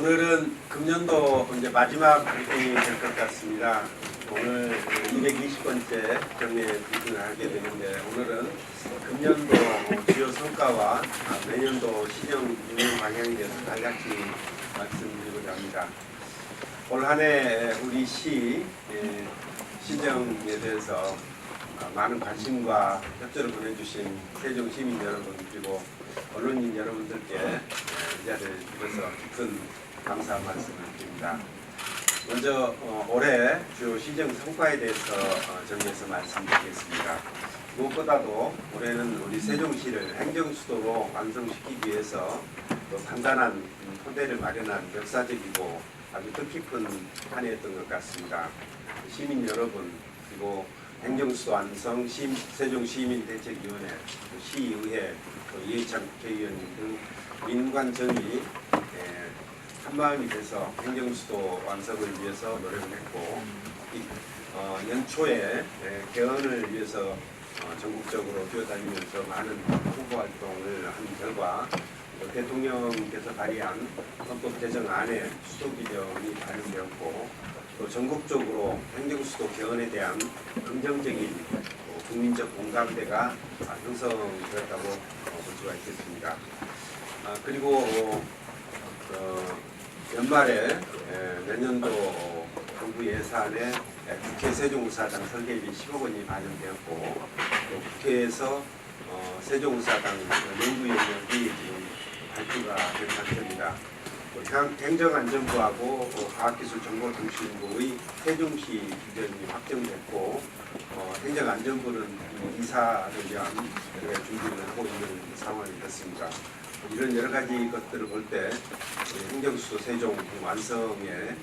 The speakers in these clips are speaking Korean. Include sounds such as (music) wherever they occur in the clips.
오늘은 금년도 이제 마지막 브리핑이 될 것 같습니다. 오늘 220번째 정례 브리핑을 하게 되는데 오늘은 금년도 주요 성과와 내년도 시정 운영 방향에 대해서 간략히 말씀드리고자 합니다. 올 한 해 우리 시 예, 시정에 대해서 어, 많은 관심과 협조를 보내주신 세종 시민 여러분 그리고 언론인 여러분들께 예, 이 자리를 빌어서 깊은 감사 말씀을 드립니다. 먼저 어, 올해 주요 시정 성과에 대해서 어, 정리해서 말씀드리겠습니다. 무엇보다도 올해는 우리 세종시를 행정수도로 완성시키기 위해서 또 단단한 음, 토대를 마련한 역사적이고 아주 뜻깊은 한 해였던 것 같습니다. 시민 여러분 그리고 행정수도 완성 시, 세종시민대책위원회, 또 시의회, 또 이해창 국회의원 등 민관 에, 한마음이 돼서 행정수도 완성을 위해서 노력을 했고 이, 어, 연초에 에, 개헌을 위해서 어, 전국적으로 뛰어다니면서 많은 홍보 활동을 한 결과 또 대통령께서 발의한 헌법 개정안에 수도 규정이 반영되었고 또 전국적으로 행정수도 개헌에 대한 긍정적인 또 국민적 공감대가 아, 형성되었다고 어, 볼 수가 있겠습니다. 아, 그리고 어, 어, 연말에 에, 내년도 어, 정부 예산에 에, 국회 세종의사당 설계비 10억 원이 반영되었고 또 국회에서 어, 세종의사당 연구 영역이 발표가 된 상태입니다. 또 행- 행정안전부하고 어, 과학기술정보통신부의 세종시 규정이 확정됐고 어, 행정안전부는 이 이사를 위한 가지 준비를 하고 있는 상황이 됐습니다. 이런 여러 가지 것들을 볼 때 행정수도 세종 완성의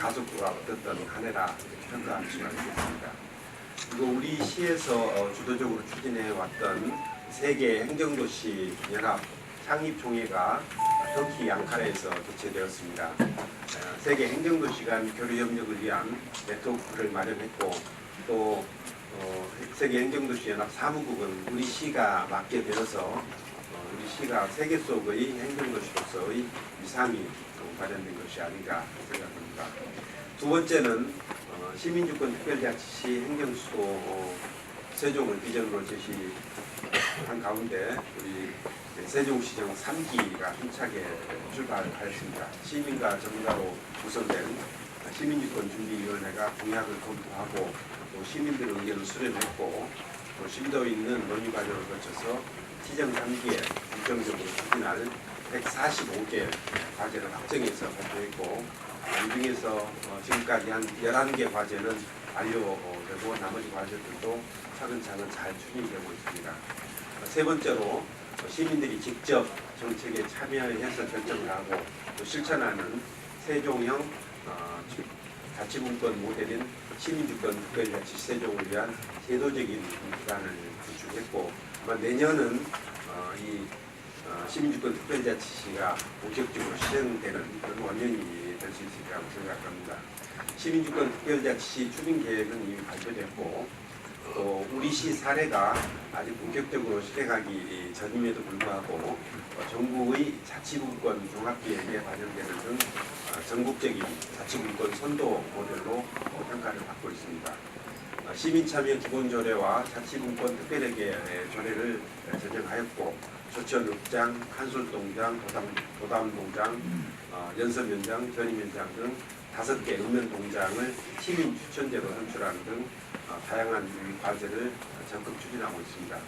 가속도가 어떻던 한 해라 이렇게 평가할 수가 있겠습니다. 그리고 우리 시에서 어, 주도적으로 추진해 왔던 세계 행정도시 연합 창립총회가 터키 앙카라에서 개최되었습니다. 어, 세계 행정도시 간 교류 협력을 위한 네트워크를 마련했고 또 어, 세계 행정도시 연합 사무국은 우리 시가 맡게 되어서 어, 우리 시가 세계 속의 행정도시로서의 위상이 어, 발현된 것이 아닌가 생각합니다. 두 번째는 어, 시민주권 특별자치시 행정수도 어, 세종을 비전으로 제시한 가운데 우리 세종시정 3기가 힘차게 출발하였습니다. 시민과 전문가로 구성된 시민주권준비위원회가 공약을 검토하고 또 시민들의 의견을 수렴했고 또 심도 있는 논의 과정을 거쳐서 시정 3기에 긍정적으로 추진할 145개 과제를 확정해서 발표했고 이 중에서 어, 지금까지 한 11개 과제는 완료되고 나머지 과제들도 차근차근 잘 추진되고 있습니다. 어, 세 번째로 어, 시민들이 직접 정책에 참여해서 결정을 하고 또 실천하는 세종형 어, 지- 자치분권 모델인 시민주권 특별자치 세종을 위한 제도적인 기반을 구축했고 아마 내년은 어, 이 어, 시민주권 특별자치시가 본격적으로 실행되는 그런 원년이 될 수 있을 거라고 생각합니다. 시민주권 특별자치시 추진 계획은 이미 발표됐고 또 우리 시 사례가 아직 본격적으로 실행하기 전임에도 불구하고 어, 정부의 자치분권 종합계획에 반영되는 등 어, 전국적인 자치분권 선도 모델로 어, 평가를 받고 있습니다. 어, 시민참여 기본조례와 자치분권 특별회계 조례를 제정하였고 조천읍장, 한솔동장, 도담, 도담동장, 어, 연설위원장, 전임위원장 등 다섯 개 읍면동장을 시민 추천제로 선출하는 등 어, 다양한 과제를 적극 추진하고 있습니다.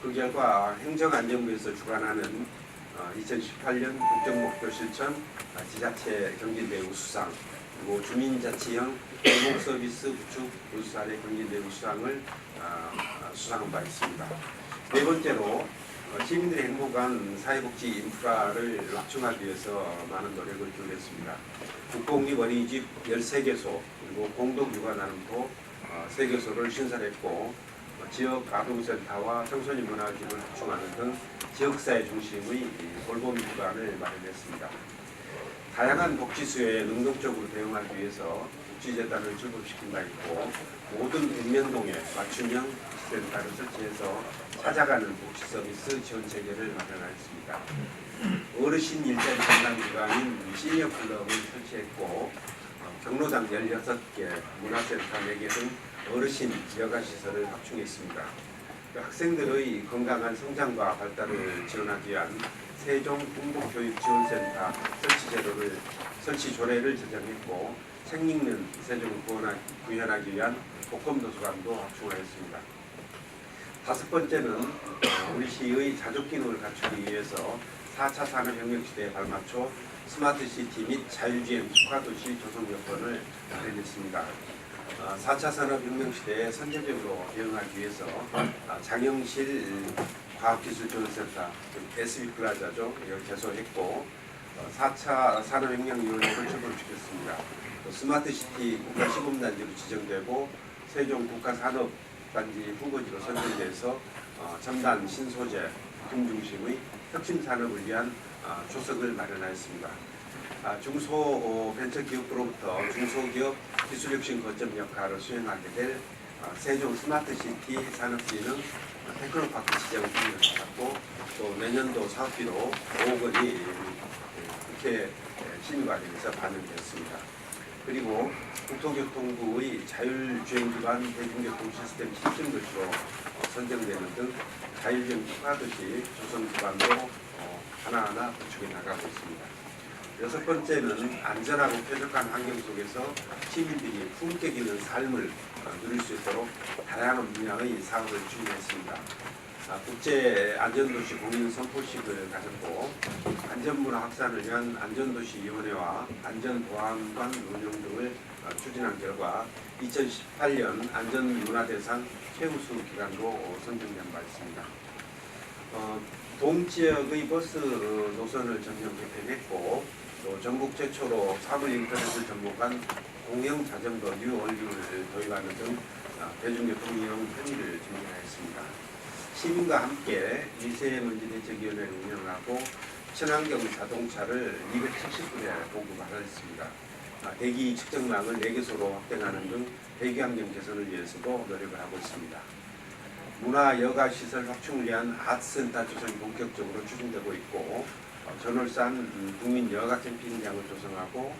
그 결과 행정안전부에서 주관하는 2018년 국정목표 실천 어, 지자체 경진대우 수상 그리고 주민자치형 공공서비스 구축 우수사례 경진대우 수상을 어, 어, 수상한 바 있습니다. 네 번째로 어, 시민들의 행복한 사회복지 인프라를 확충하기 위해서 많은 노력을 기울였습니다. 국공립 어린이집 13개소 그리고 공동육아나눔소 어, 3개소를 신설했고 어, 지역 아동센터와 청소년 문화집을 확충하는 등 지역사회 중심의 이 돌봄 기관을 마련했습니다. 다양한 복지 수요에 능동적으로 대응하기 위해서 복지재단을 출범시킨 바 있고 모든 읍면동에 맞춤형 복지센터를 설치해서 찾아가는 복지 서비스 지원 체계를 마련하였습니다. 어르신 일자리 상담 기관인 시니어 클럽을 설치했고 어, 경로당 16개, 문화센터 4개 등 어르신 여가 시설을 확충했습니다. 그 학생들의 건강한 성장과 발달을 지원하기 위한 세종 행복교육지원센터 설치 제도를 설치 조례를 제정했고 책 읽는 세종을 구현하기 위한 복권 도서관도 확충하였습니다. 다섯 번째는 어, 우리 시의 자족 기능을 갖추기 위해서 4차 산업혁명 시대에 발맞춰 스마트 시티 및 자율주행 특화도시 조성 여건을 마련했습니다. 어, 4차 산업혁명 시대에 선제적으로 대응하기 위해서 어, 장영실 과학기술지원센터 SB 플라자죠 이걸 개소했고 어, 4차 산업혁명 이후에 건축을 지켰습니다. 또 스마트 시티 국가시범단지로 지정되고 세종 국가산업 단지 후보지로 선정돼서 어, 첨단 신소재 등 중심의 혁신 산업을 위한 어, 조석을 마련하였습니다. 아, 중소벤처기업으로부터 중소기업 기술혁신 거점 역할을 수행하게 될 어, 세종 스마트시티 산업진흥 어, 테크노파크 지정을 받았고 또 내년도 사업비로 5억 원이 국회 심의관리에서 반영되었습니다. 그리고 국토교통부의 자율주행 기반 대중교통 시스템 실증 도시로 어, 선정되는 등 자율주행 특화도시 조성 기반도 어, 하나하나 구축해 나가고 있습니다. 여섯 번째는 안전하고 쾌적한 환경 속에서 시민들이 품격 있는 삶을 어, 누릴 수 있도록 다양한 분야의 사업을 추진했습니다. 아, 국제 안전도시 공인 선포식을 가졌고 안전문화 확산을 위한 안전도시위원회와 안전보안관 운영 등을 어, 추진한 결과 2018년 안전문화대상 최우수 기관으로 선정된 바 있습니다. 어, 동지역의 버스 노선을 전면 개편했고 또 전국 최초로 사물 인터넷을 접목한 공영 자전거 뉴 얼류를 도입하는 등 어, 대중교통 이용 편의를 증진하였습니다. 시민과 함께 미세먼지 대책위원회를 운영하고 친환경 자동차를 270분에 보급하였습니다. 아, 대기 측정망을 4개소로 확대하는 등 대기 환경 개선을 위해서도 노력을 하고 있습니다. 문화 여가 시설 확충을 위한 아트센터 조성이 본격적으로 추진되고 있고 어, 전월산 음, 국민 여가 캠핑장을 조성하고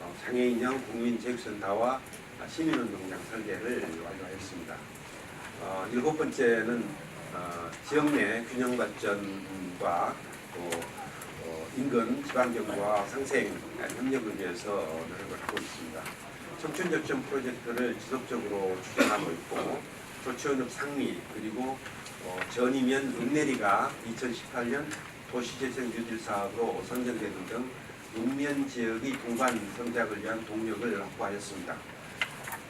어, 장애인형 국민체육센터와 아, 시민운동장 설계를 완료하였습니다. 어, 일곱 번째는 어, 지역 내 균형 발전과 또 어, 인근 지방정부와 상생 협력을 위해서 노력을 하고 있습니다. 청춘적정 프로젝트를 지속적으로 추진하고 있고 조치원읍 상리 그리고 어, 전이면 읍내리가 2018년 도시재생 뉴딜 사업으로 선정되는 등 읍면 지역의 동반 성장을 위한 동력을 확보하였습니다.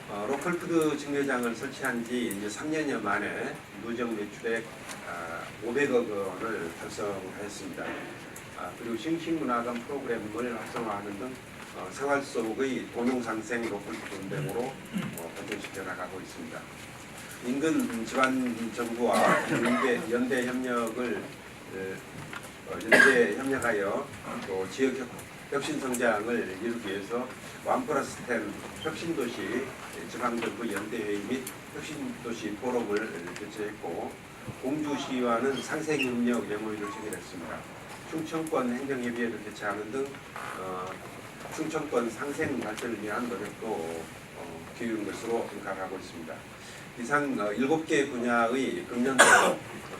어, 로컬푸드 증매장을 설치한 지 이제 3년여 만에 누적 매출액 아, 500억 원을 달성하였습니다. 아, 그리고 싱싱문화관 프로그램을 활성화하는 등 어, 생활 속의 동용상생 로컬푸드 운동으로 어, 발전시켜 나가고 있습니다. 인근 지방 정부와 연대, 연대 협력을 어, 연대 협력하여 또 지역 혁- 혁신 성장을 이루기 위해서 완 플러스 10 혁신도시 지방정부 연대회의 및 혁신도시 포럼을 개최했고 공주시와는 상생협력 MOU를 체결했습니다. 충청권 행정협의회를 개최하는 등 어, 충청권 상생 발전을 위한 노력도 어, 기울인 것으로 평가하고 있습니다. 이상 어, 7개 분야의 금년도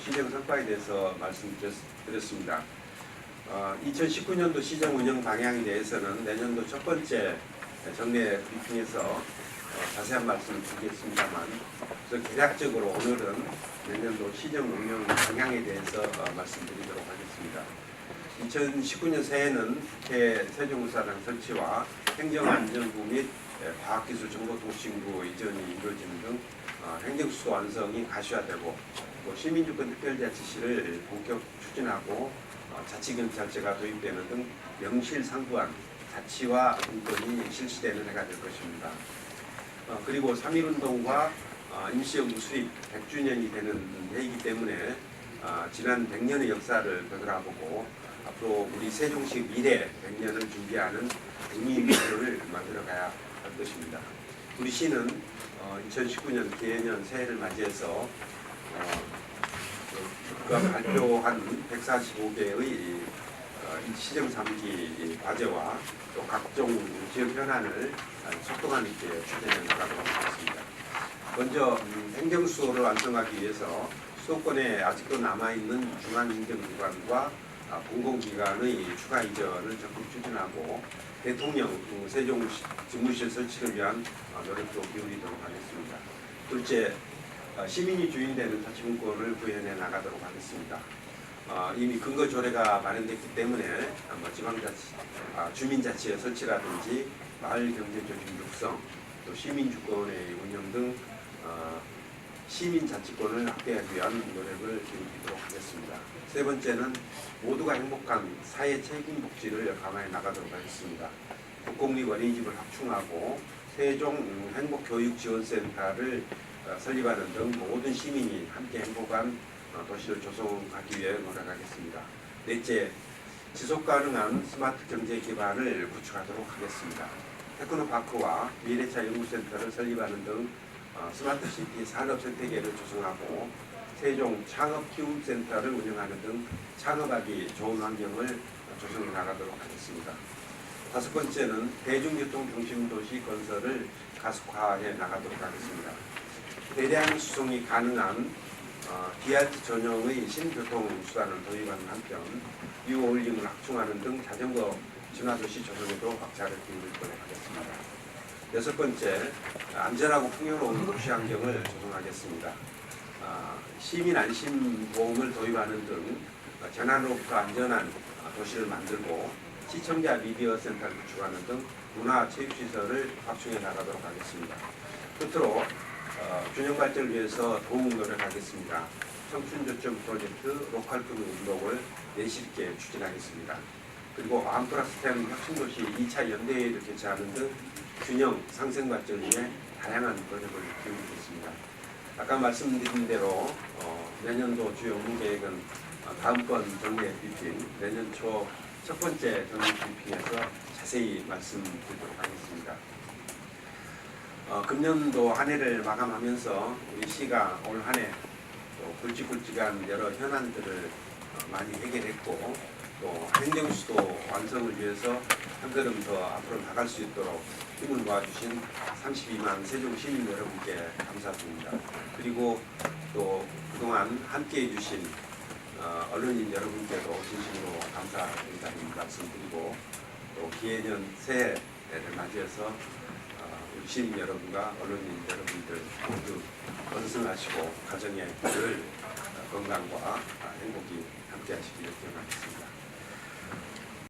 시정 성과에 대해서 말씀드렸습니다. 어, 2019년도 시정 운영 방향에 대해서는 내년도 첫 번째 정례 브리핑에서 어, 자세한 말씀을 드리겠습니다만 그래서 개략적으로 오늘은 내년도 시정 운영 방향에 대해서 어, 말씀드리도록 하겠습니다. 2019년 새해는 국회 세종구사장 설치와 행정안전부 및 예, 과학기술 정보통신부 이전이 이루어지는 등 어, 행정수도 완성이 가시화되고 또 시민주권 특별자치시를 본격 추진하고 어, 자치경찰제가 도입되는 등 명실상부한 자치와 인권이 실시되는 해가 될 것입니다. 어, 그리고 3.1운동과 어, 임시정부 수립 100주년이 되는 해이기 때문에 어, 지난 100년의 역사를 되돌아보고 앞으로 우리 세종시 미래 100년을 준비하는 의미 있는 하루를 (laughs) 만들어가야 할 것입니다. 우리 시는 어, 2019년 개년 새해를 맞이해서 어, 그 발표한 145개의 어, 이 시정 3기 과제와 또 각종 지역 현안을 어, 속도감 있게 추진해 나가도록 하겠습니다. 먼저 음, 행정수호를 완성하기 위해서 수도권에 아직도 남아있는 중앙행정기관과 아, 공공기관의 추가 이전을 적극 추진하고 대통령 음, 세종 시- 집무실 설치를 위한 어, 노력도 기울이도록 하겠습니다. 둘째, 어, 시민이 주인되는 자치문권을 구현해 나가도록 하겠습니다. 어, 이미 근거 조례가 마련됐기 때문에 어, 뭐 지방자치, 아, 주민자치의 설치라든지 마을 경제 조직 육성, 또 시민주권의 운영 등 어, 시민자치권을 확대하기 위한 노력을 기울이도록 하겠습니다. 세 번째는 모두가 행복한 사회 책임 복지를 강화해 나가도록 하겠습니다. 국공립 어린이집을 확충하고 세종 음, 행복교육지원센터를 어, 설립하는 등 모든 시민이 함께 행복한 어, 도시를 조성하기 위해 노력하겠습니다. 넷째, 지속 가능한 스마트 경제 기반을 구축하도록 하겠습니다. 테크노파크와 미래차 연구센터를 설립하는 등 어, 스마트 시티 산업 생태계를 조성하고 세종 창업기술센터를 운영하는 등 창업하기 좋은 환경을 조성해 나가도록 하겠습니다. 다섯 번째는 대중교통 중심 도시 건설을 가속화해 나가도록 하겠습니다. 대량 수송이 가능한 어, BRT 전용의 신교통 수단을 도입하는 한편 유어울림을 확충하는 등 자전거 진화도시 조성에도 박차를 기울이도록 하겠습니다. 여섯 번째, 안전하고 풍요로운 도시 환경을 조성하겠습니다. 아, 시민 안심 보험을 도입하는 등 재난으로부터 안전한 도시를 만들고 시청자 미디어 센터를 구축하는 등 문화 체육시설을 확충해 나가도록 하겠습니다. 끝으로 어, 균형 발전을 위해서 더욱 노력하겠습니다. 청춘저점 프로젝트 로컬투 운동을 내실 있게 추진하겠습니다. 그리고 암플라스템 혁신도시 2차 연대회를 개최하는 등 균형 상생 발전을 위해 다양한 노력을 기울이겠습니다. 아까 말씀드린 대로 어, 내년도 주요 업무 계획은 어, 다음번 정례 브리핑, 내년 초 첫 번째 정례 브리핑에서 자세히 말씀드리도록 하겠습니다. 어, 금년도 한 해를 마감하면서 우리 시가 올 한 해 또 굵직굵직한 여러 현안들을 어, 많이 해결했고 또 행정수도 완성을 위해서 한 걸음 더 앞으로 나갈 수 있도록 힘을 모아주신 32만 세종 시민 여러분께 감사드립니다. 그리고 또 그동안 함께해 주신 어, 언론인 여러분께도 진심으로 감사드린다는 말씀드리고 또 기해년 새해를 맞이해서 시민 여러분과 언론인 여러분들 모두 건승하시고 가정의 늘 어, 건강과 아, 행복이 함께하시기를 기원하겠습니다.